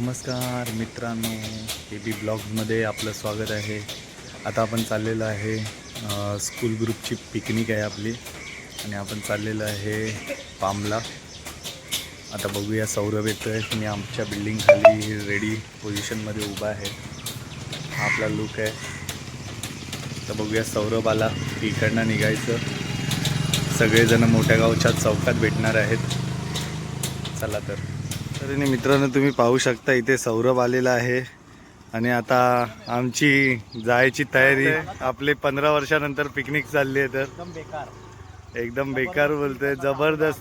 नमस्कार मित्रांनो A B ब्लॉगमध्ये आपलं स्वागत आहे. आता आपण चाललेलं आहे स्कूल ग्रुपची पिकनिक आहे आपली. आणि आपण चाललेलं आहे पामला. आता बघूया सौरभ येतो आहे मी आमच्या बिल्डिंग खाली रेडी पोझिशनमध्ये उभा आहे. हा आपला लुक आहे. तर बघूया सौरभ आला. इकडनं निघायचं. सगळेजण मोठ्या गावच्या चौकात भेटणार आहेत. चला तर. तर मित्रांनो तुम्ही पाहू शकता इथे सौरभ आलेला आहे. आणि आता आमची जायची तयारी आपले पंधरा वर्षानंतर पिकनिक चालली आहे तर. एकदम बेकार. एकदम बेकार बोलतोय जबरदस्त.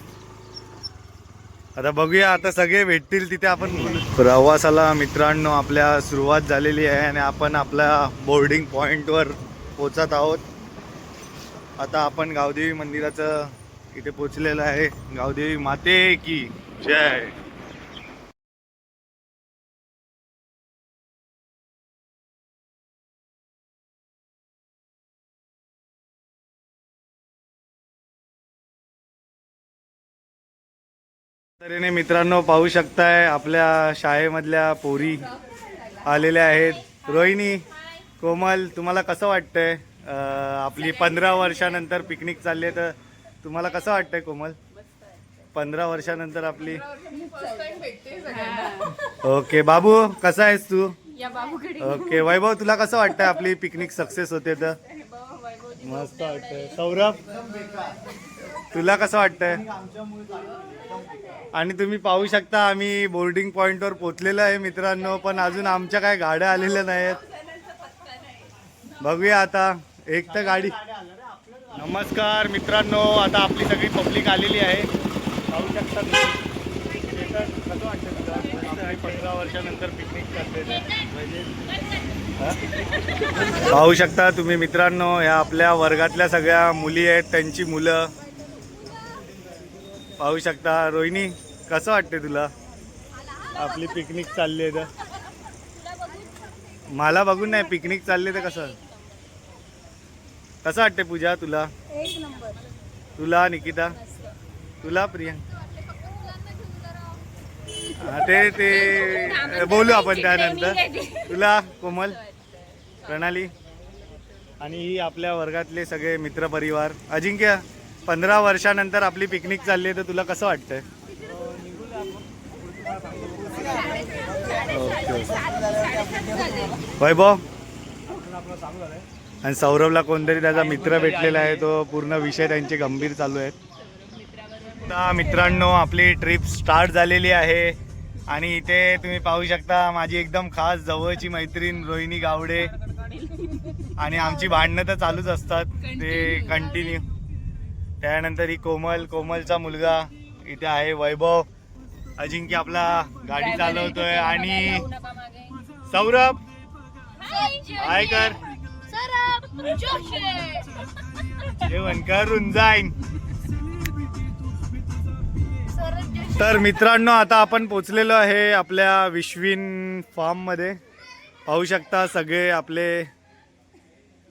आता बघूया आता सगळे भेटतील तिथे आपण. प्रवासाला मित्रांनो आपल्या सुरुवात झालेली आहे आणि आपण आपल्या बोर्डिंग पॉईंटवर पोचत आहोत. आता आपण गावदेवी मंदिराचं इथे पोचलेलं आहे. गावदेवी माते की जय. तऱ्हेने मित्रांनो पाहू शकताय आपल्या शाळेमधल्या पोरी आलेल्या आहेत. रोहिणी कोमल तुम्हाला कसं वाटतंय? आपली पंधरा वर्षानंतर पिकनिक चालली आहे तर तुम्हाला कसं वाटतंय कोमल? पंधरा वर्षानंतर आपली ओके बाबू कसा आहेस तू? ओके वैभव तुला कसं वाटतंय आपली पिकनिक सक्सेस होते तर? मस्त वाटतंय. सौरभ तुला कसं वाटतंय? आणि तुम्ही पाहू शकता आम्ही बोर्डिंग पॉईंटवर पोचलेलो आहे मित्रांनो पण अजून आमच्या काय गाड्या आलेल्या नाहीत बघूया आता एक तर गाडी. नमस्कार मित्रांनो आता आपली सगळी पब्लिक आलेली आहे. पाहू शकता कसं वाटतं पंधरा वर्षानंतर पिकनिक करते पाहू शकता तुम्ही मित्रांनो ह्या आपल्या वर्गातल्या सगळ्या मुली आहेत त्यांची मुलं. पाहू शकता. रोहिणी कसं वाटते तुला? आपली पिकनिक चालली आहे तर. मला बघून नाही पिकनिक चालली तर कसं? कसं वाटते पूजा तुला? तुला निकिता? तुला प्रियंका ते ते बोलू आपण त्यानंतर. तुला कोमल? प्रणाली? आणि ही आपल्या वर्गातले सगळे मित्रपरिवार. अजिंक्य? पंधरा वर्षानंतर आपली पिकनिक चालली आहे तर तुला कसं वाटतंय? ओके. वैभव? आणि सौरभला कोणतरी त्याचा मित्र भेटलेला आहे तो पूर्ण विषय त्यांचे गंभीर चालू आहेत. आता मित्रांनो आपली ट्रिप स्टार्ट झालेली आहे. आणि इथे तुम्ही पाहू शकता माझी एकदम खास जवळची मैत्रीण रोहिणी गावडे. आणि आमची भांडणं तर चालूच असतात. ते कंटिन्यू त्यानंतर ही कोमल कोमलचा मुलगा. इथे आहे वैभव. अजिंक्य आपला गाडी चालवतोय आणि सौरभ. हाय कर. जेवण करून जाईन तर मित्रांनो आता आपण पोचलेलो आहे आपल्या विश्विन फार्ममध्ये. पाहू शकता सगळे आपले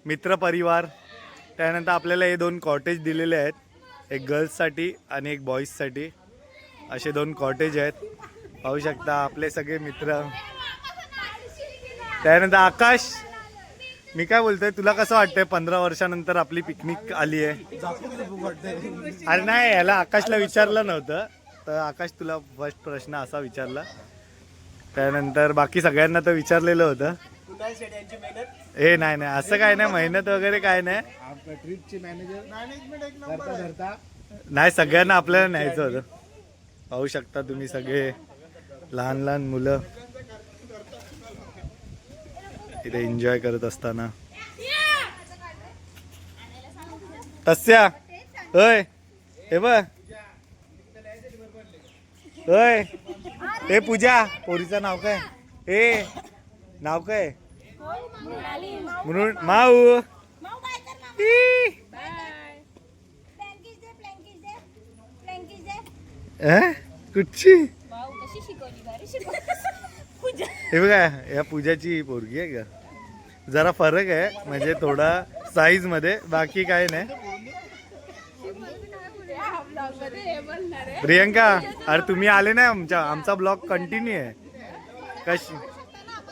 मित्रपरिवार. त्यानंतर आपल्याला हे दोन कॉटेज दिलेले आहेत. एक गर्ल्ससाठी आणि एक बॉईजसाठी असे दोन कॉटेज आहेत. पाहू शकता आपले सगळे मित्र. त्यानंतर आकाश मी काय बोलतोय? तुला कसं वाटतंय पंधरा वर्षानंतर आपली पिकनिक आली आहे? अरे नाही याला आकाशला विचारलं नव्हतं. तर आकाश तुला फर्स्ट प्रश्न असा विचारला. त्यानंतर बाकी सगळ्यांना तर विचारलेलं होतं. कुणाल शेट यांची मेहनत. हे नाही नाही असं काय नाही मेहनत वगैरे काय नाही. आपल्या ट्रिपची मॅनेजर मॅनेजमेंट एक धरता धरता. नाही सगळ्यांना आपल्याला न्यायचं होतं. पाहू शकता तुम्ही सगळे लहान लहान मुलं. इथे एन्जॉय करत असताना. तस्या होय हे बघ. होय हे पूजा पोरीचं नाव काय? हे नाव काय? म्हणून माऊ? कुठची? हे बघा या पूजाची पोरगी आहे का जरा फरक आहे म्हणजे थोडा साईजमध्ये बाकी काय नाही. प्रियंका अरे तुम्ही आले नाही आमच्या आमचा ब्लॉग कंटिन्यू आहे. कशी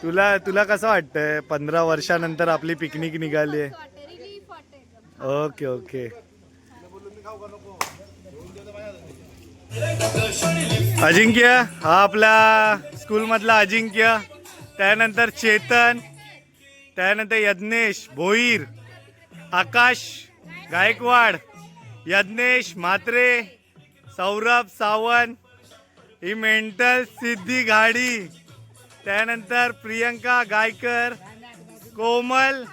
तुला तुला कसं वाटतंय? पंधरा वर्षानंतर आपली पिकनिक निघाली आहे. Okay okay. अजिंक्य हा आपला स्कूलमधला अजिंक्य. त्यानंतर चेतन. त्यानंतर यज्ञेश भोईर. आकाश गायकवाड. यज्ञेश म्हात्रे. सौरभ सावंत. ही मेंटल सिद्धी घाडी त्यानंतर प्रियंका गायकर कोमल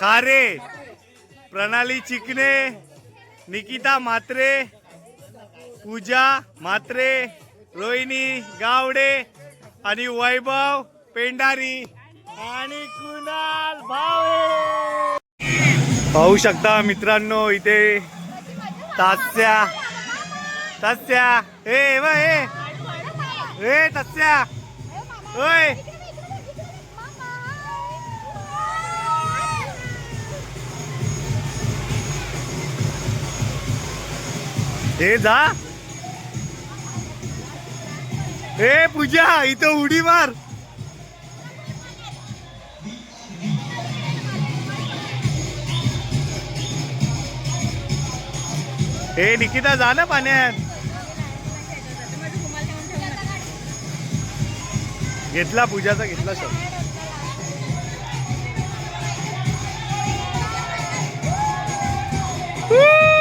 खारे प्रणाली चिकणे निकिता म्हात्रे पूजा म्हात्रे रोहिणी गावडे आणि वैभव पेंढारी आणि कुणाल भावे. पाहू शकता मित्रांनो इथे तास्या तास्या ए व ए ए ओय. हे जा. ए पूजा इथं उडी मार. ए निकिता जा ना पाण्यात. घेतला पूजाचा घेतला शब्द Woo!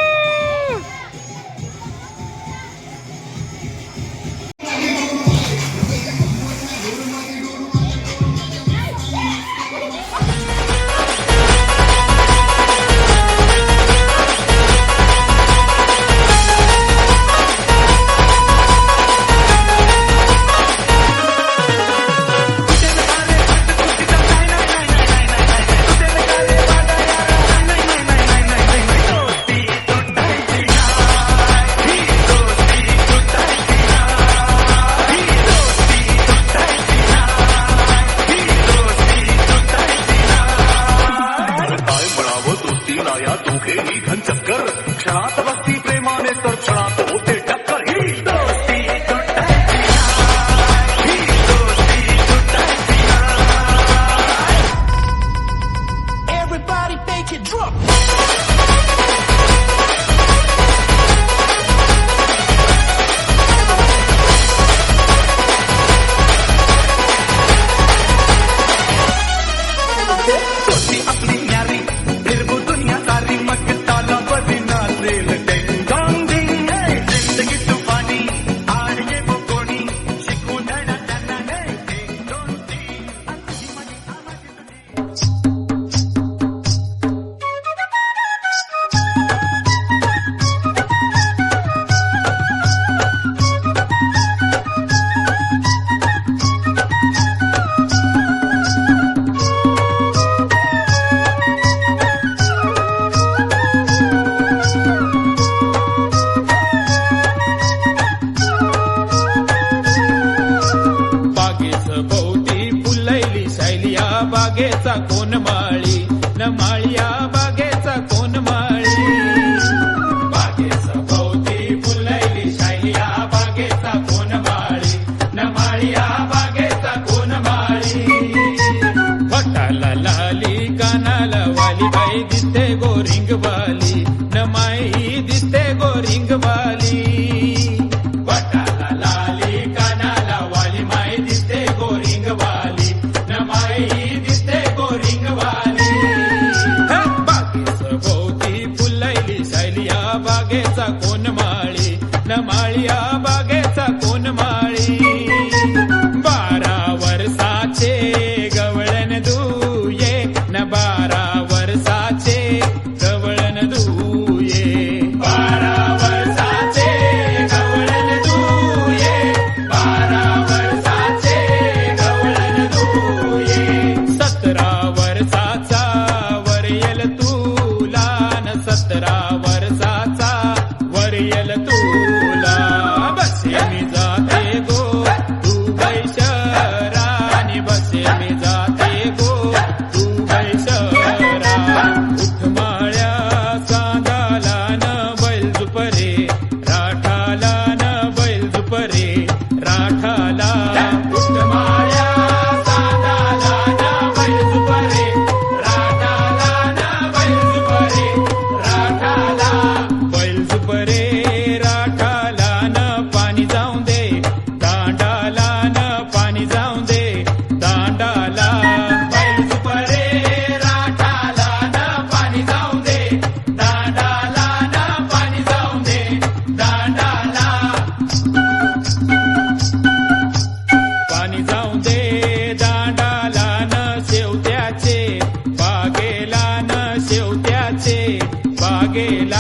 बागेचा कोण मा जाते को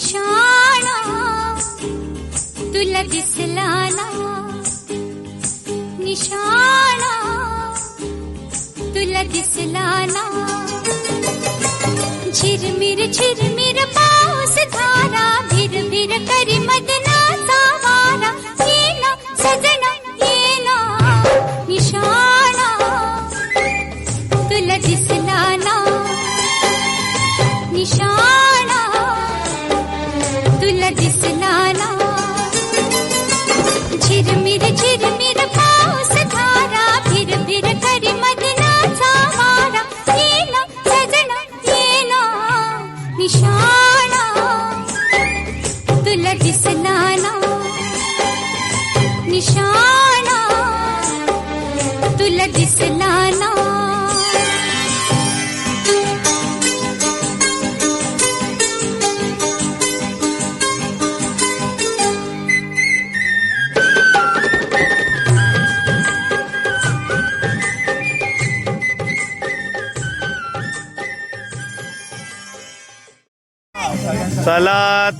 निशाणा तुला दिसला ना निशाणा तुला दिसला ना झिरमिर झिरमिर पाऊस धारा भिर भिर करी मदनाचा झिरमिर झिरमिर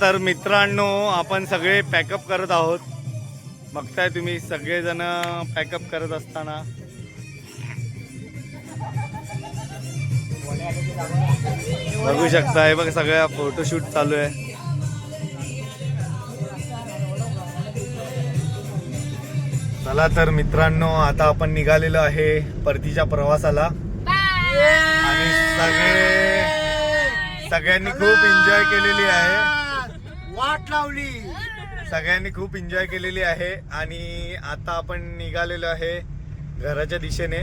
तर मित्रांनो आपण सगळे पॅकअप करत आहोत. बघताय तुम्ही सगळेजण पॅकअप करत असताना. बघू शकता हे बघ सगळ्या फोटोशूट चालू आहे. चला तर मित्रांनो आता आपण निघालेलो आहे परतीच्या प्रवासाला. आणि सगळे सगळ्यांनी खूप एन्जॉय केलेली आहे. वाट लावली. सगळ्यांनी खूप एन्जॉय केलेली आहे आणि आता आपण निघालेलो आहे घराच्या दिशेने.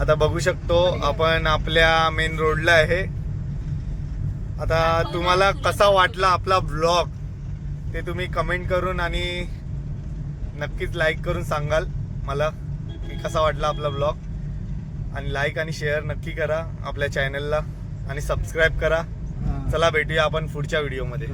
आता बघू शकतो आपण आपल्या मेन रोडला आहे. आता तुम्हाला कसा वाटला आपला ब्लॉग ते तुम्ही कमेंट करून आणि नक्कीच लाईक करून सांगाल मला की कसा वाटला आपला ब्लॉग आणि लाईक आणि शेअर नक्की करा आपल्या चॅनलला आणि सबस्क्राईब करा. चला भेटूया आपण पुढच्या व्हिडिओमध्ये